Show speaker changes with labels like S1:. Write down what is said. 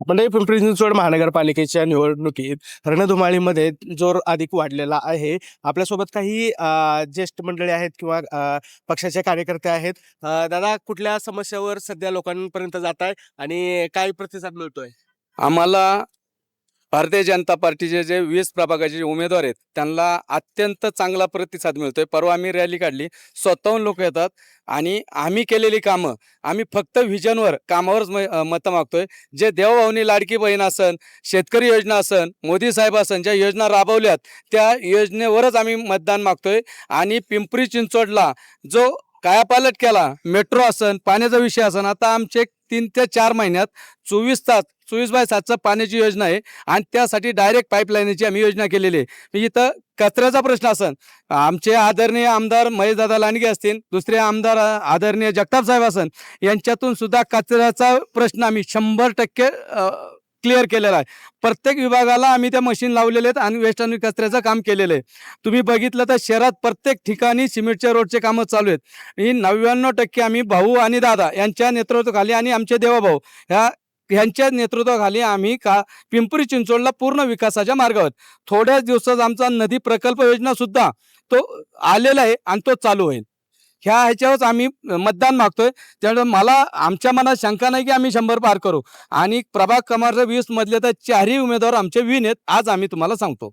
S1: म्हणजे पिंपरी चिंचवड महानगरपालिकेच्या निवडणुकीत रणधुमाळीमध्ये जोर अधिक वाढलेला आहे. आपल्यासोबत काही ज्येष्ठ मंडळी आहेत किंवा पक्षाचे कार्यकर्ते आहेत. दादा कुठल्या समस्यावर सध्या लोकांपर्यंत जात आहे आणि काय प्रतिसाद मिळतोय?
S2: आम्हाला भारतीय जनता पार्टीचे जे वीस प्रभागाचे जे उमेदवार आहेत त्यांना अत्यंत चांगला प्रतिसाद मिळतोय. परवा आम्ही रॅली काढली. स्वतःहून लोक येतात आणि आम्ही केलेली कामं आम्ही फक्त व्हिजनवर कामावरच म- मतं मागतोय. जे देवभावनी लाडकी बहीण असन शेतकरी योजना असन मोदी साहेब असन ज्या योजना राबवल्यात त्या योजनेवरच आम्ही मतदान मागतोय. आणि पिंपरी चिंचवडला जो कायापालट केला मेट्रो असन पाण्याचा विषय असन आता आमचे तीन ते चार महिन्यात चोवीस तास चोवीस बाय सातचं पाण्याची योजना आहे आणि त्यासाठी डायरेक्ट पाईपलाईनची आम्ही योजना केलेली आहे. म्हणजे इथं कचऱ्याचा प्रश्न असन. आमचे आदरणीय आमदार महेशदादा लांडगे असतील दुसरे आमदार आदरणीय जगताप साहेब असन यांच्यातून सुद्धा कचऱ्याचा प्रश्न आम्ही शंभर टक्के क्लिअर केलेला आहे. प्रत्येक विभागाला आम्ही त्या मशीन लावलेले आहेत आणि वेस्ट आणि कचऱ्याचं काम केलेलं आहे. तुम्ही बघितलं तर शहरात प्रत्येक ठिकाणी सिमेंटच्या रोडचे कामं चालू आहेत. ही नव्याण्णव टक्के आम्ही भाऊ आणि दादा यांच्या नेतृत्वाखाली आणि आमचे देवाभाऊ ह्या ह्यांच्या नेतृत्वाखाली आम्ही का पिंपरी चिंचवडला पूर्ण विकासाच्या मार्गावर. थोड्याच दिवसात आमचा नदी प्रकल्प योजना सुद्धा तो आलेला आहे आणि तो चालू होईल. ह्या ह्याच्यावरच आम्ही मतदान मागतोय. त्यामुळे मला आमच्या मनात शंका नाही की आम्ही शंभर पार करू. आणि प्रभाग क्रमांक वीस मधले तर चारही उमेदवार आमचे विन आहेत आज आम्ही तुम्हाला सांगतो.